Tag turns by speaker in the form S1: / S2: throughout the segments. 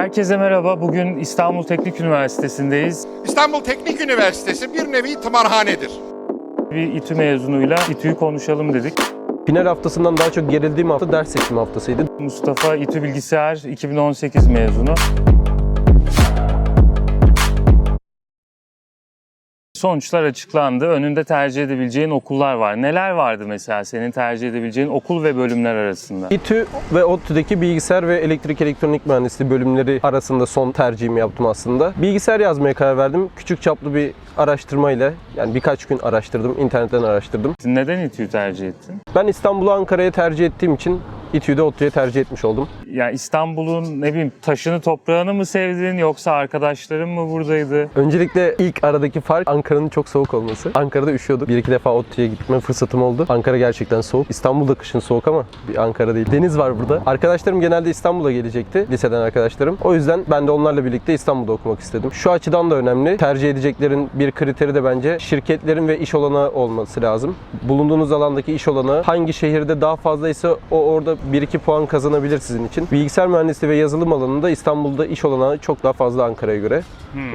S1: Herkese merhaba. Bugün İstanbul Teknik Üniversitesi'ndeyiz.
S2: İstanbul Teknik Üniversitesi bir nevi tımarhanedir.
S1: Bir İTÜ mezunuyla İTÜ'yü konuşalım dedik.
S3: Final haftasından daha çok gerildiğim hafta ders seçimi haftasıydı.
S1: Mustafa İTÜ Bilgisayar 2018 mezunu. Sonuçlar açıklandı. Önünde tercih edebileceğin okullar var. Neler vardı mesela senin tercih edebileceğin okul ve bölümler arasında?
S3: İTÜ ve ODTÜ'deki bilgisayar ve elektrik elektronik mühendisliği bölümleri arasında son tercihimi yaptım aslında. Bilgisayar yazmaya karar verdim. Küçük çaplı bir araştırmayla yani birkaç gün araştırdım, internetten araştırdım.
S1: Neden İTÜ'yü tercih ettin?
S3: Ben İstanbul'u Ankara'ya tercih ettiğim için İTÜ'yü de ODTÜ'ye tercih etmiş oldum.
S1: Yani İstanbul'un ne bileyim taşını toprağını mı sevdin yoksa arkadaşların mı buradaydı?
S3: Öncelikle ilk aradaki fark Ankara'nın çok soğuk olması. Ankara'da üşüyorduk. Bir iki defa ODTÜ'ye gitme fırsatım oldu. Ankara gerçekten soğuk. İstanbul'da kışın soğuk ama bir Ankara değil. Deniz var burada. Arkadaşlarım genelde İstanbul'a gelecekti. Liseden arkadaşlarım. O yüzden ben de onlarla birlikte İstanbul'da okumak istedim. Şu açıdan da önemli. Tercih edeceklerin bir kriteri de bence şirketlerin ve iş olanağı olması lazım. Bulunduğunuz alandaki iş olanağı hangi şehirde daha fazlaysa o orada 1-2 puan kazanabilir sizin için. Bilgisayar mühendisliği ve yazılım alanında İstanbul'da iş olanağı çok daha fazla Ankara'ya göre.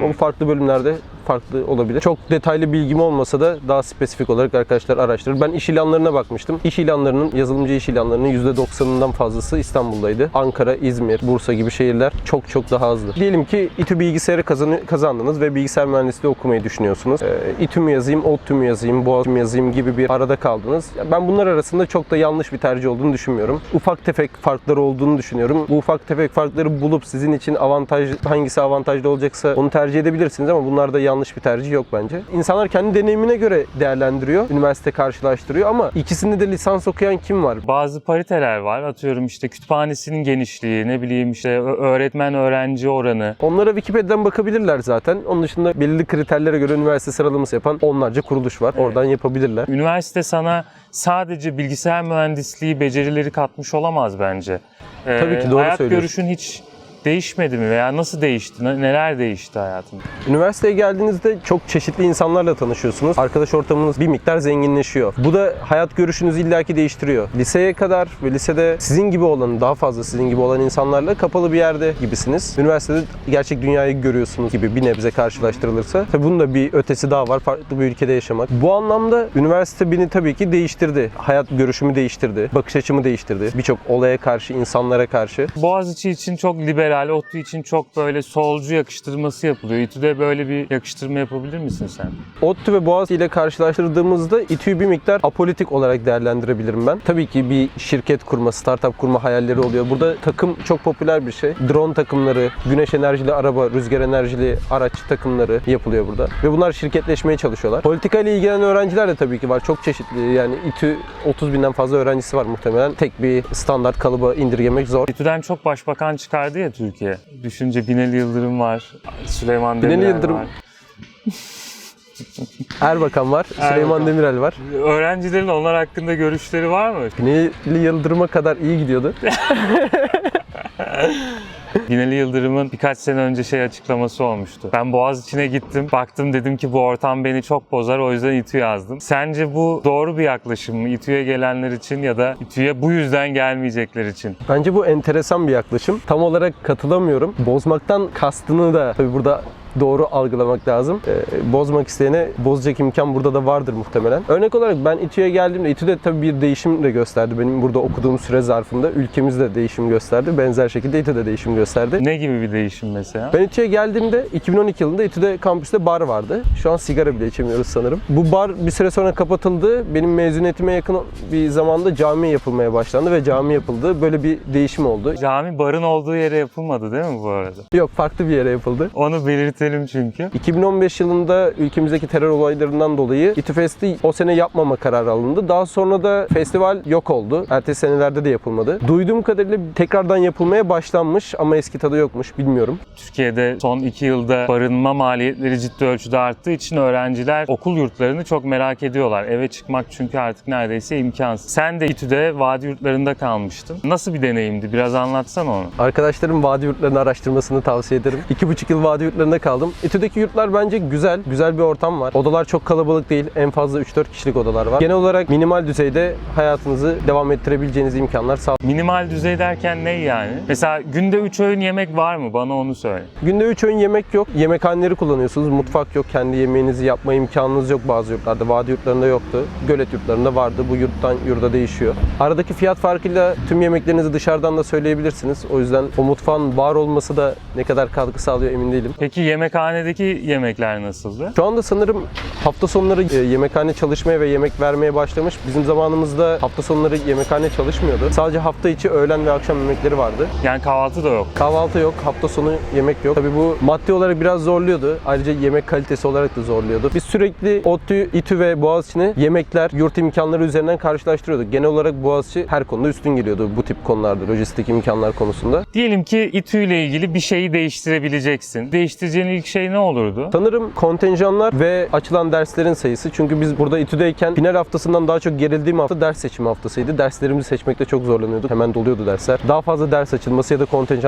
S3: Ama farklı bölümlerde farklı olabilir. Çok detaylı bilgim olmasa da daha spesifik olarak arkadaşlar araştırır. Ben iş ilanlarına bakmıştım. İş ilanlarının, yazılımcı iş ilanlarının %90'ından fazlası İstanbul'daydı. Ankara, İzmir, Bursa gibi şehirler çok çok daha azdı. Diyelim ki İTÜ bilgisayarı kazandınız ve bilgisayar mühendisliği okumayı düşünüyorsunuz. Ee, İTÜ mü yazayım, ODTÜ mü yazayım, Boğaziçi mi yazayım gibi bir arada kaldınız. Ben bunlar arasında çok da yanlış bir tercih olduğunu düşünmüyorum. Ufak tefek farkları olduğunu düşünüyorum. Bu ufak tefek farkları bulup sizin için avantaj hangisi avantajlı olacaksa onu tercih edebilirsiniz ama bunlar da yanlış bir tercih yok bence. İnsanlar kendi deneyimine göre değerlendiriyor, üniversite karşılaştırıyor ama ikisinde de lisans okuyan kim var?
S1: Bazı pariteler var. Atıyorum işte kütüphanesinin genişliği, ne bileyim işte öğretmen öğrenci oranı.
S3: Onlara Wikipedia'dan bakabilirler zaten. Onun dışında belirli kriterlere göre üniversite sıralaması yapan onlarca kuruluş var. Oradan yapabilirler.
S1: Üniversite sana sadece bilgisayar mühendisliği becerileri katmış olamaz bence. Ee,
S3: Tabii ki, doğru
S1: Hayat
S3: söylüyorsun.
S1: görüşün hiç değişmedi mi veya nasıl değişti? Ne- Neler değişti hayatında?
S3: Üniversiteye geldiğinizde çok çeşitli insanlarla tanışıyorsunuz. Arkadaş ortamınız bir miktar zenginleşiyor. Bu da hayat görüşünüzü illaki değiştiriyor. Liseye kadar ve lisede sizin gibi olan, daha fazla sizin gibi olan insanlarla kapalı bir yerde gibisiniz. Üniversitede gerçek dünyayı görüyorsunuz gibi bir nebze karşılaştırılırsa. Tabii bunun da bir ötesi daha var. Farklı bir ülkede yaşamak. Bu anlamda üniversite beni tabii ki değiştirdi. Hayat görüşümü değiştirdi. Bakış açımı değiştirdi. Birçok olaya karşı, insanlara karşı.
S1: Boğaziçi için çok liberal, ODTÜ için çok böyle solcu yakıştırması yapılıyor. İTÜ'de böyle bir yakıştırma yapabilir misin sen?
S3: ODTÜ ve Boğaziçi ile karşılaştırdığımızda İTÜ'yü bir miktar apolitik olarak değerlendirebilirim ben. Tabii ki bir şirket kurma, startup kurma hayalleri oluyor. Burada takım çok popüler bir şey. Drone takımları, güneş enerjili araba, rüzgar enerjili araç takımları yapılıyor burada. Ve bunlar şirketleşmeye çalışıyorlar. Politika ile ilgilenen öğrenciler de tabii ki var. Çok çeşitli. Yani İTÜ 30 binden fazla öğrencisi var muhtemelen. Tek bir standart kalıba indirgemek zor.
S1: İTÜ'den çok başbakan çıkardı ya Türkiye. Düşünce Binali Yıldırım var, Süleyman
S3: Binali
S1: Demirel
S3: Yıldırım-
S1: var.
S3: Erbakan var, Süleyman
S1: Erbakan.
S3: Demirel var.
S1: Öğrencilerin onlar hakkında görüşleri var mı?
S3: Binali Yıldırım'a kadar iyi gidiyordu.
S1: Binali Yıldırım'ın birkaç sene önce şey açıklaması olmuştu. Ben Boğaziçi'ne gittim. Baktım dedim ki bu ortam beni çok bozar o yüzden İTÜ yazdım. Sence bu doğru bir yaklaşım mı? İTÜ'ye gelenler için ya da İTÜ'ye bu yüzden gelmeyecekler için?
S3: Bence bu enteresan bir yaklaşım. Tam olarak katılamıyorum. Bozmaktan kastını da tabii burada doğru algılamak lazım. Ee, bozmak isteyene bozacak imkan burada da vardır muhtemelen. Örnek olarak ben İTÜ'ye geldiğimde İTÜ'de tabii bir değişim de gösterdi. Benim burada okuduğum süre zarfında ülkemizde değişim gösterdi. Benzer şekilde İTÜ'de değişim gösterdi.
S1: Ne gibi bir değişim mesela?
S3: Ben İTÜ'ye geldiğimde 2012 yılında İTÜ'de kampüste bar vardı. Şu an sigara bile içemiyoruz sanırım. Bu bar bir süre sonra kapatıldı. Benim mezuniyetime yakın bir zamanda cami yapılmaya başlandı ve cami yapıldı. Böyle bir değişim oldu.
S1: Cami barın olduğu yere yapılmadı değil mi bu arada?
S3: Yok farklı bir yere yapıldı.
S1: Onu belirtelim çünkü.
S3: 2015 yılında ülkemizdeki terör olaylarından dolayı İTÜFest'i o sene yapmama kararı alındı. Daha sonra da festival yok oldu. Ertesi senelerde de yapılmadı. Duyduğum kadarıyla tekrardan yapılmaya başlanmış ama eski tadı yokmuş bilmiyorum.
S1: Türkiye'de son iki yılda barınma maliyetleri ciddi ölçüde arttığı için öğrenciler okul yurtlarını çok merak ediyorlar. Eve çıkmak çünkü artık neredeyse imkansız. Sen de İTÜ'de vadi yurtlarında kalmıştın. Nasıl bir deneyimdi? Biraz anlatsana onu.
S3: Arkadaşlarım vadi yurtlarını araştırmasını tavsiye ederim. İki buçuk yıl vadi yurtlarında kaldım. kaldım. İTÜ'deki yurtlar bence güzel. Güzel bir ortam var. Odalar çok kalabalık değil. En fazla 3-4 kişilik odalar var. Genel olarak minimal düzeyde hayatınızı devam ettirebileceğiniz imkanlar sağ
S1: Minimal düzey derken ne yani? Mesela günde 3 öğün yemek var mı? Bana onu söyle.
S3: Günde 3 öğün yemek yok. Yemekhaneleri kullanıyorsunuz. Mutfak yok. Kendi yemeğinizi yapma imkanınız yok bazı yurtlarda. Vadi yurtlarında yoktu. Gölet yurtlarında vardı. Bu yurttan yurda değişiyor. Aradaki fiyat farkıyla tüm yemeklerinizi dışarıdan da söyleyebilirsiniz. O yüzden o mutfağın var olması da ne kadar katkı sağlıyor emin değilim.
S1: Peki yemekhanedeki yemekler nasıldı?
S3: Şu anda sanırım hafta sonları e, yemekhane çalışmaya ve yemek vermeye başlamış. Bizim zamanımızda hafta sonları yemekhane çalışmıyordu. Sadece hafta içi öğlen ve akşam yemekleri vardı.
S1: Yani kahvaltı da yok.
S3: Kahvaltı yok, hafta sonu yemek yok. Tabii bu maddi olarak biraz zorluyordu. Ayrıca yemek kalitesi olarak da zorluyordu. Biz sürekli ODTÜ, İTÜ ve Boğaziçi'ni yemekler, yurt imkanları üzerinden karşılaştırıyorduk. Genel olarak Boğaziçi her konuda üstün geliyordu bu tip konularda, lojistik imkanlar konusunda.
S1: Diyelim ki İTÜ ile ilgili bir şeyi değiştirebileceksin. Değiştireceğin ilk şey ne olurdu?
S3: Sanırım kontenjanlar ve açılan derslerin sayısı. Çünkü biz burada İTÜ'deyken final haftasından daha çok gerildiğim hafta ders seçimi haftasıydı. Derslerimizi seçmekte çok zorlanıyorduk. Hemen doluyordu dersler. Daha fazla ders açılması ya da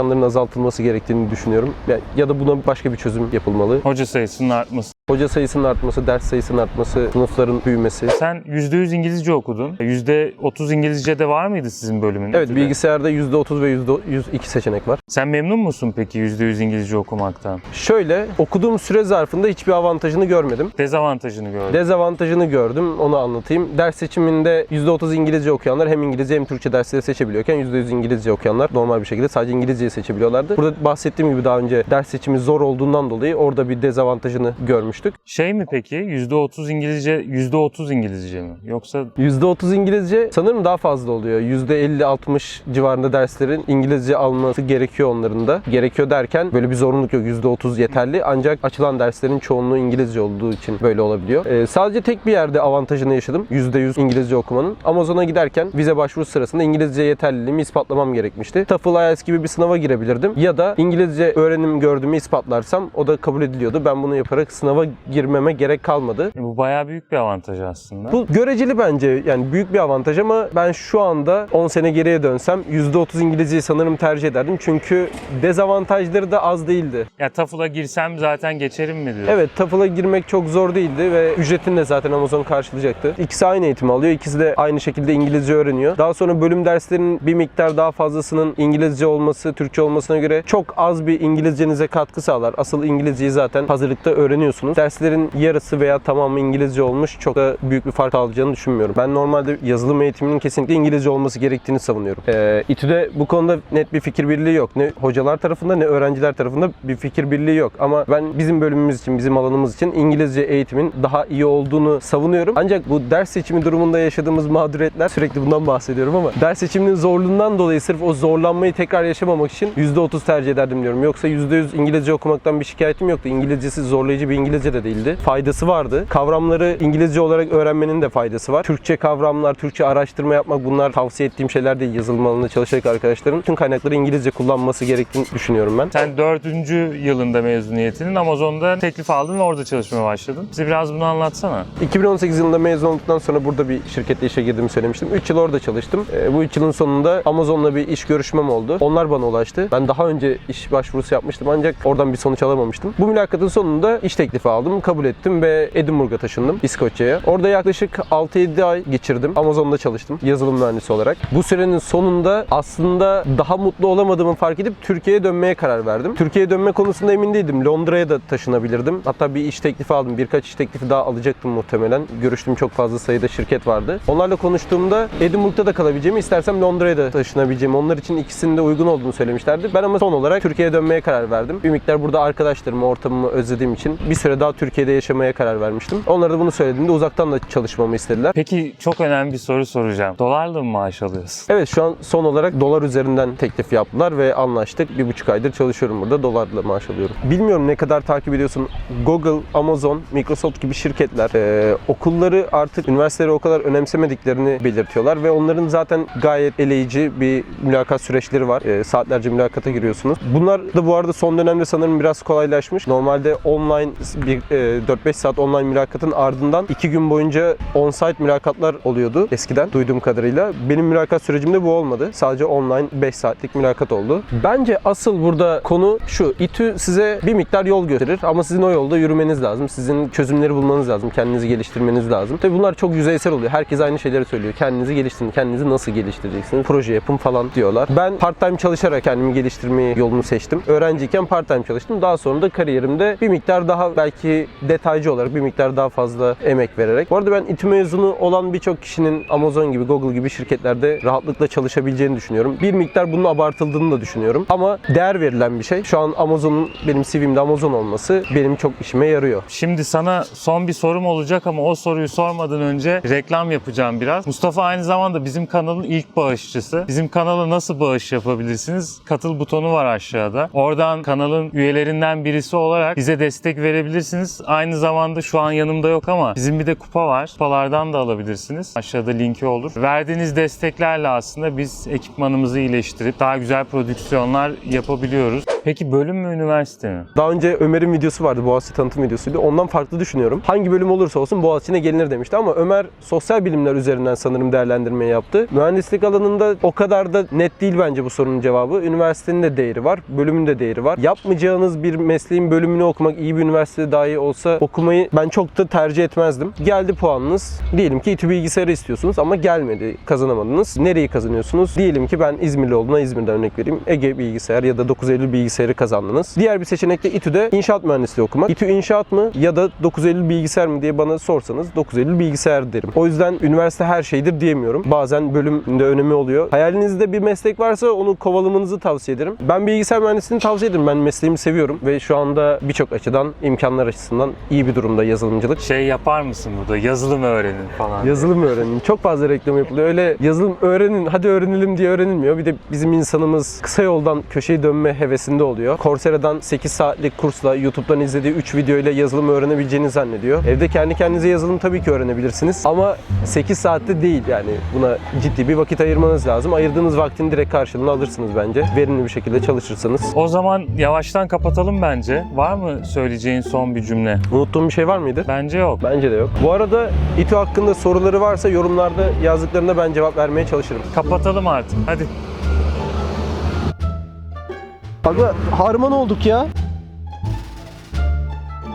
S3: kontenjanların azaltılması gerektiğini düşünüyorum. Ya, ya da buna başka bir çözüm yapılmalı.
S1: Hoca sayısının artması.
S3: Hoca sayısının artması, ders sayısının artması, sınıfların büyümesi.
S1: Sen %100 İngilizce okudun. %30 İngilizce de var mıydı sizin bölümün?
S3: Evet bilgisayarda %30 ve %102 seçenek var.
S1: Sen memnun musun peki %100 İngilizce okumaktan?
S3: Şöyle okuduğum süre zarfında hiçbir avantajını görmedim.
S1: Dezavantajını gördüm.
S3: Dezavantajını gördüm, onu anlatayım. Ders seçiminde %30 İngilizce okuyanlar hem İngilizce hem Türkçe dersleri seçebiliyorken %100 İngilizce okuyanlar normal bir şekilde sadece İngilizceyi seçebiliyorlardı. Burada bahsettiğim gibi daha önce ders seçimi zor olduğundan dolayı orada bir dezavantajını görmüştük.
S1: Şey mi peki? %30 İngilizce, %30 İngilizce mi? Yoksa
S3: %30 İngilizce sanırım daha fazla oluyor. %50-60 civarında derslerin İngilizce alması gerekiyor onların da. Gerekiyor derken böyle bir zorunluluk yok. %30 yeterli. Ancak açılan derslerin çoğunluğu İngilizce olduğu için böyle olabiliyor. Ee, sadece tek bir yerde avantajını yaşadım. %100 İngilizce okumanın. Amazon'a giderken vize başvuru sırasında İngilizce yeterliliğimi ispatlamam gerekmişti. TOEFL IELTS gibi bir sınava girebilirdim. Ya da İngilizce öğrenim gördüğümü ispatlarsam o da kabul ediliyordu. Ben bunu yaparak sınava girmeme gerek kalmadı.
S1: e, bu bayağı büyük bir avantaj aslında.
S3: Bu göreceli bence yani büyük bir avantaj ama ben şu anda 10 sene geriye dönsem %30 İngilizceyi sanırım tercih ederdim. Çünkü dezavantajları da az değildi.
S1: Ya TOEFL'a girsem zaten geçerim mi diyor.
S3: Evet TOEFL'a girmek çok zor değildi ve ücretini de zaten Amazon karşılayacaktı. İkisi aynı eğitim alıyor. İkisi de aynı şekilde İngilizce öğreniyor. Daha sonra bölüm derslerinin bir miktar daha fazlasının İngilizce olması, Türkçe olmasına göre çok az bir İngilizcenize katkı sağlar. Asıl İngilizceyi zaten hazırlıkta öğreniyorsunuz. Derslerin yarısı veya tamamı İngilizce olmuş. Çok da büyük bir fark alacağını düşünmüyorum. Ben normalde yazılım eğitiminin kesinlikle İngilizce olması gerektiğini savunuyorum. Ee, İTÜ'de bu konuda net bir fikir birliği yok. Ne hocalar tarafında ne öğrenciler tarafında bir fikir birliği yok. Ama ben bizim bölümümüz için, bizim alanımız için İngilizce eğitimin daha iyi olduğunu savunuyorum. Ancak bu ders seçimi durumunda yaşadığımız mağduriyetler sürekli bundan bahsediyorum ama ders seçiminin zorluğundan dolayı sırf o zorlanmayı tekrar yaşamamak için %30 tercih ederdim diyorum. Yoksa %100 İngilizce okumaktan bir şikayetim yoktu. İngilizcesi zorlayıcı bir İngilizce de değildi. Faydası vardı. Kavramları İngilizce olarak öğrenmenin de faydası var. Türkçe kavramlar, Türkçe araştırma yapmak bunlar tavsiye ettiğim şeyler değil. Yazılım alanında çalışarak arkadaşların tüm kaynakları İngilizce kullanması gerektiğini düşünüyorum ben.
S1: Sen dördüncü yılında mezuniyetinin Amazon'da teklif aldın ve orada çalışmaya başladın. Bize biraz bunu anlatsana.
S3: 2018 yılında mezun olduktan sonra burada bir şirkette işe girdiğimi söylemiştim. 3 yıl orada çalıştım. Ee, bu 3 yılın sonunda Amazon'la bir iş görüşmem oldu. Onlar bana ulaştı. Ben daha önce iş başvurusu yapmıştım ancak oradan bir sonuç alamamıştım. Bu mülakatın sonunda iş teklifi aldım, kabul ettim ve Edinburgh'a taşındım, İskoçya'ya. Orada yaklaşık 6-7 ay geçirdim. Amazon'da çalıştım yazılım mühendisi olarak. Bu sürenin sonunda aslında daha mutlu olamadığımı fark edip Türkiye'ye dönmeye karar verdim. Türkiye'ye dönme konusunda emin değildim. Londra'ya da taşınabilirdim. Hatta bir iş teklifi aldım. Birkaç iş teklifi daha alacaktım muhtemelen. Görüştüğüm çok fazla sayıda şirket vardı. Onlarla konuştuğumda Edinburgh'da da kalabileceğimi, istersem Londra'ya da taşınabileceğimi, onlar için ikisinin de uygun olduğunu söylemişlerdi. Ben ama son olarak Türkiye'ye dönmeye karar verdim. Bir miktar burada arkadaşlarımı, ortamımı özlediğim için bir süre daha Türkiye'de yaşamaya karar vermiştim. Onlara da bunu söylediğimde uzaktan da çalışmamı istediler.
S1: Peki çok önemli bir soru soracağım. Dolarla mı maaş alıyorsun?
S3: Evet şu an son olarak dolar üzerinden teklif yaptılar ve anlaştık. Bir buçuk aydır çalışıyorum burada. Dolarla maaş alıyorum. Bilmiyorum ne kadar takip ediyorsun. Google, Amazon, Microsoft gibi şirketler e, okulları artık üniversiteleri o kadar önemsemediklerini belirtiyorlar ve onların zaten gayet eleyici bir mülakat süreçleri var. E, saatlerce mülakata giriyorsunuz. Bunlar da bu arada son dönemde sanırım biraz kolaylaşmış. Normalde online bir e, 4-5 saat online mülakatın ardından 2 gün boyunca on-site mülakatlar oluyordu eskiden duyduğum kadarıyla. Benim mülakat sürecimde bu olmadı. Sadece online 5 saatlik mülakat oldu. Bence asıl burada konu şu. İTÜ size bir miktar yol gösterir ama sizin o yolda yürümeniz lazım. Sizin çözümleri bulmanız lazım. Kendinizi geliştirmeniz lazım. Tabii bunlar çok yüzeysel oluyor. Herkes aynı şeyleri söylüyor. Kendinizi geliştirin. Kendinizi nasıl geliştireceksiniz? Proje yapın falan diyorlar. Ben part-time çalışarak kendimi geliştirmeyi yolunu seçtim. Öğrenciyken part-time çalıştım. Daha sonra da kariyerimde bir miktar daha belki detaycı olarak bir miktar daha fazla emek vererek. Bu arada ben İTÜ mezunu olan birçok kişinin Amazon gibi, Google gibi şirketlerde rahatlıkla çalışabileceğini düşünüyorum. Bir miktar bunun abartıldığını da düşünüyorum. Ama değer verilen bir şey. Şu an Amazon'un benim CV'mde Amazon olması benim çok işime yarıyor.
S1: Şimdi sana son bir sorum olacak ama o soruyu sormadan önce reklam yapacağım biraz. Mustafa aynı zamanda bizim kanalın ilk bağışçısı. Bizim kanala nasıl bağış yapabilirsiniz? Katıl butonu var aşağıda. Oradan kanalın üyelerinden birisi olarak bize destek verebilirsiniz. Aynı zamanda şu an yanımda yok ama bizim bir de kupa var. Kupalardan da alabilirsiniz. Aşağıda linki olur. Verdiğiniz desteklerle aslında biz ekipmanımızı iyileştirip daha güzel prodüksiyonlar yapabiliyoruz. Peki bölüm mü üniversite mi?
S3: Daha önce Ömer'in videosu vardı Boğaziçi tanıtım videosuydu. Ondan farklı düşünüyorum. Hangi bölüm olursa olsun Boğaziçi'ne gelinir demişti ama Ömer sosyal bilimler üzerinden sanırım değerlendirmeyi yaptı. Mühendislik alanında o kadar da net değil bence bu sorunun cevabı. Üniversitenin de değeri var, bölümün de değeri var. Yapmayacağınız bir mesleğin bölümünü okumak iyi bir üniversitede dahi olsa okumayı ben çok da tercih etmezdim. Geldi puanınız. Diyelim ki İTÜ bilgisayarı istiyorsunuz ama gelmedi, kazanamadınız. Nereyi kazanıyorsunuz? Diyelim ki ben İzmirli olduğuna İzmir'den örnek vereyim. Ege bilgisayar ya da 9 Eylül bilgisayarı kazandınız. Diğer bir seçenek de İTÜ'de inşaat mühendisliği okumak. İTÜ inşaat mı ya da 9 Eylül bilgisayar mı diye bana sorsanız 9 Eylül bilgisayar derim. O yüzden üniversite her şeydir diyemiyorum. Bazen bölümün de önemi oluyor. Hayalinizde bir meslek varsa onu kovalamanızı tavsiye ederim. Ben bilgisayar mühendisliğini tavsiye ederim. Ben mesleğimi seviyorum ve şu anda birçok açıdan imkanlar açısından iyi bir durumda yazılımcılık.
S1: Şey yapar mısın burada? Yazılım öğrenin falan.
S3: Yazılım öğrenin. Çok fazla reklam yapılıyor. Öyle yazılım öğrenin, hadi öğrenelim diye öğrenilmiyor. Bir de bizim insanımız kısa yoldan köşeyi dönme hevesinde oluyor. Coursera'dan 8 saatlik kursla, YouTube'dan izlediği 3 video ile yazılım öğrenebileceğini zannediyor. Evde kendi kendinize yazılım tabii ki öğrenebilirsiniz. Ama 8 saatte değil yani. Buna ciddi bir vakit ayırmanız lazım. Ayırdığınız vaktin direkt karşılığını alırsınız bence. Verimli bir şekilde çalışırsanız.
S1: O zaman yavaştan kapatalım bence. Var mı söyleyeceğin son bir cümle?
S3: Unuttuğum bir şey var mıydı?
S1: Bence yok.
S3: Bence de yok. Bu arada İTÜ hakkında soruları varsa yorumlarda yazdıklarında ben cevap vermeye çalışırım.
S1: Kapatalım artık. Hadi.
S3: Aga harman olduk ya.